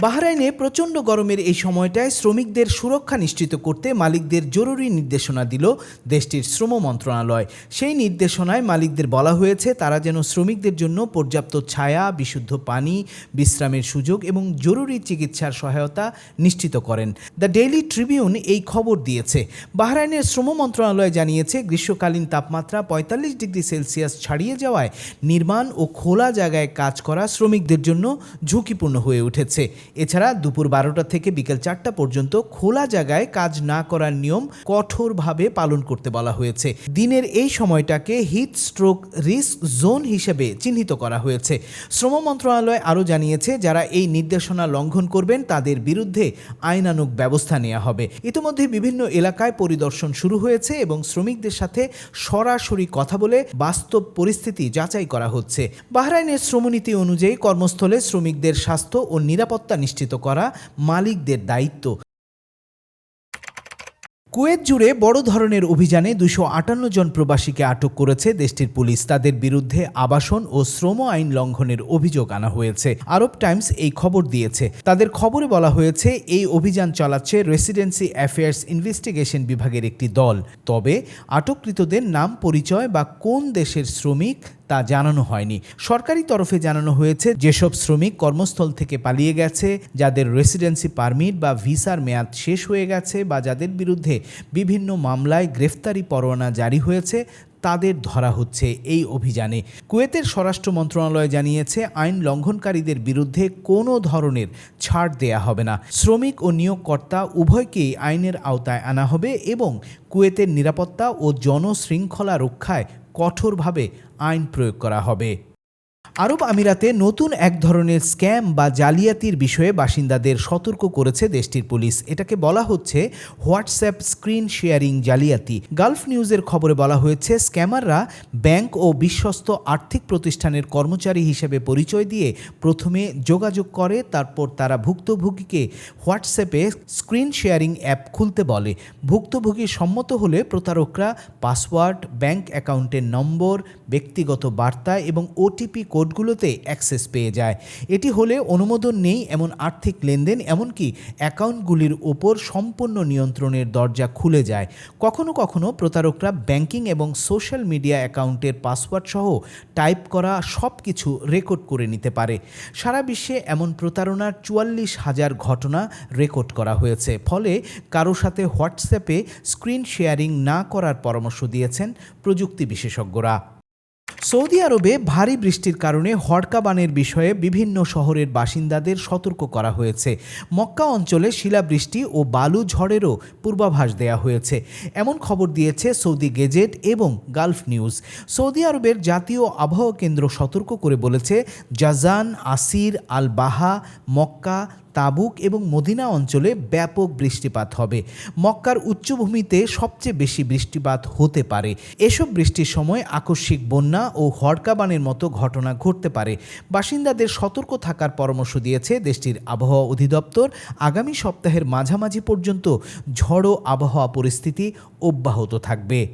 বাহরাইনে প্রচণ্ড গরমের এই সময়টায় শ্রমিকদের সুরক্ষা নিশ্চিত করতে মালিকদের জরুরি নির্দেশনা দিল দেশটির শ্রম মন্ত্রণালয়। সেই নির্দেশনায় মালিকদের বলা হয়েছে, তারা যেন শ্রমিকদের জন্য পর্যাপ্ত ছায়া, বিশুদ্ধ পানি, বিশ্রামের সুযোগ এবং জরুরি চিকিৎসার সহায়তা নিশ্চিত করেন। দ্য ডেইলি ট্রিবিউন এই খবর দিয়েছে। বাহরাইনের শ্রম মন্ত্রণালয় জানিয়েছে, গ্রীষ্মকালীন তাপমাত্রা পঁয়তাল্লিশ ডিগ্রি সেলসিয়াস ছাড়িয়ে যাওয়ায় নির্মাণ ও খোলা জায়গায় কাজ করা শ্রমিকদের জন্য ঝুঁকিপূর্ণ হয়ে উঠেছে। এছাড়া দুপুর বারোটা থেকে বিকেল চারটা পর্যন্ত খোলা জায়গায় কাজ না করার নিয়ম কঠোরভাবে পালন করতে বলা হয়েছে। দিনের এই সময়টাকে হিট স্ট্রোক রিস্ক জোন হিসেবে চিহ্নিত করা হয়েছে। শ্রম মন্ত্রণালয় আরও জানিয়েছে, যারা এই নির্দেশনা লঙ্ঘন করবেন, তাদের বিরুদ্ধে আইনানুগ ব্যবস্থা নেওয়া হবে। ইতিমধ্যে বিভিন্ন এলাকায় পরিদর্শন শুরু হয়েছে এবং শ্রমিকদের সাথে সরাসরি কথা বলে বাস্তব পরিস্থিতি যাচাই করা হচ্ছে। বাহরাইনের শ্রমনীতি অনুযায়ী কর্মস্থলে শ্রমিকদের স্বাস্থ্য ও নিরাপত্তা নিশ্চিত করা মালিকদের দায়িত্ব। কুয়েত জুড়ে বড় ধরনের অভিযানে দুশো আটান্ন জন প্রবাসীকে আটক করেছে দেশটির পুলিশ। তাদের বিরুদ্ধে আবাসন ও শ্রম আইন লঙ্ঘনের অভিযোগ আনা হয়েছে, আরব টাইমস এই খবর দিয়েছে। তাদের খবরে বলা হয়েছে, এই অভিযান চালাচ্ছে রেসিডেন্সি অ্যাফেয়ার্স ইনভেস্টিগেশন বিভাগের একটি দল। তবে আটককৃতদের নাম, পরিচয় বা কোন দেশের শ্রমিক তা জানানো হয়নি। সরকারি তরফে জানানো হয়েছে, যেসব শ্রমিক কর্মস্থল থেকে পালিয়ে গেছে, যাদের রেসিডেন্সি পারমিট বা ভিসার মেয়াদ শেষ হয়ে গেছে বা যাদের বিরুদ্ধে বিভিন্ন মামলায় গ্রেফতারি পরোয়ানা জারি হয়েছে, তাদের ধরা হচ্ছে এই অভিযানে। কুয়েতের স্বরাষ্ট্র মন্ত্রণালয় জানিয়েছে, আইন লঙ্ঘনকারীদের বিরুদ্ধে কোনো ধরনের ছাড় দেয়া হবে না। শ্রমিক ও নিয়োগকর্তা উভয়কেই আইনের আওতায় আনা হবে এবং কুয়েতের নিরাপত্তা ও জনশৃঙ্খলা রক্ষায় কঠোরভাবে আইন প্রয়োগ করা হবে। আরব আমিরাতে নতুন এক ধরনের স্ক্যাম বা জালিয়াতির বিষয়ে বাসিন্দাদের সতর্ক করেছে দেশটির পুলিশ। এটাকে বলা হচ্ছে হোয়াটসঅ্যাপ স্ক্রিন শেয়ারিং জালিয়াতি। গালফ নিউজের খবরে বলা হয়েছে, স্ক্যামাররা ব্যাংক ও বিশ্বস্ত আর্থিক প্রতিষ্ঠানের কর্মচারী হিসেবে পরিচয় দিয়ে প্রথমে যোগাযোগ করে, তারপর তারা ভুক্তভোগীকে হোয়াটসঅ্যাপে স্ক্রিন শেয়ারিং অ্যাপ খুলতে বলে। ভুক্তভোগী সম্মত হলে প্রতারকরা পাসওয়ার্ড, ব্যাংক অ্যাকাউন্টের নম্বর, ব্যক্তিগত বার্তা এবং ওটিপি কোডগুলোতে অ্যাক্সেস পেয়ে যায়। এটি হলে অনুমোদন নেই এমন আর্থিক লেনদেন, এমনকি অ্যাকাউন্টগুলির ওপর সম্পূর্ণ নিয়ন্ত্রণের দরজা খুলে যায়। কখনো কখনো প্রতারকরা ব্যাংকিং এবং সোশ্যাল মিডিয়া অ্যাকাউন্টের পাসওয়ার্ড সহ টাইপ করা সব কিছু রেকর্ড করে নিতে পারে। সারা বিশ্বে এমন প্রতারণার চুয়াল্লিশ হাজার ঘটনা রেকর্ড করা হয়েছে। ফলে কারও সাথে হোয়াটসঅ্যাপে স্ক্রিন শেয়ারিং না করার পরামর্শ দিয়েছেন প্রযুক্তি বিশেষজ্ঞরা। সৌদি আরবে ভারী বৃষ্টির কারণে হড়কাবানের বিষয়ে বিভিন্ন শহরের বাসিন্দাদের সতর্ক করা হয়েছে। মক্কা অঞ্চলে শিলাবৃষ্টি ও বালু ঝড়েরও পূর্বাভাস দেয়া হয়েছে। এমন খবর দিয়েছে সৌদি গেজেট এবং গালফ নিউজ। সৌদি আরবের জাতীয় আবহাওয়া কেন্দ্র সতর্ক করে বলেছে, জাজান, আসির আল বাহা মক্কা তাবুক এবং মদিনা অঞ্চলে ব্যাপক বৃষ্টিপাত হবে। মক্কার উচ্চভূমিতে সবচেয়ে বেশি বৃষ্টিপাত হতে পারে। এসব বৃষ্টির সময় আকস্মিক বন্যা ও হড়কাবানের মতো ঘটনা ঘটতে পারে। বাসিন্দাদের সতর্ক থাকার পরামর্শ দিয়েছে দেশটির আবহাওয়া অধিদপ্তর। আগামী সপ্তাহের মাঝামাঝি পর্যন্ত ঝড়ো আবহাওয়া পরিস্থিতি অব্যাহত থাকবে।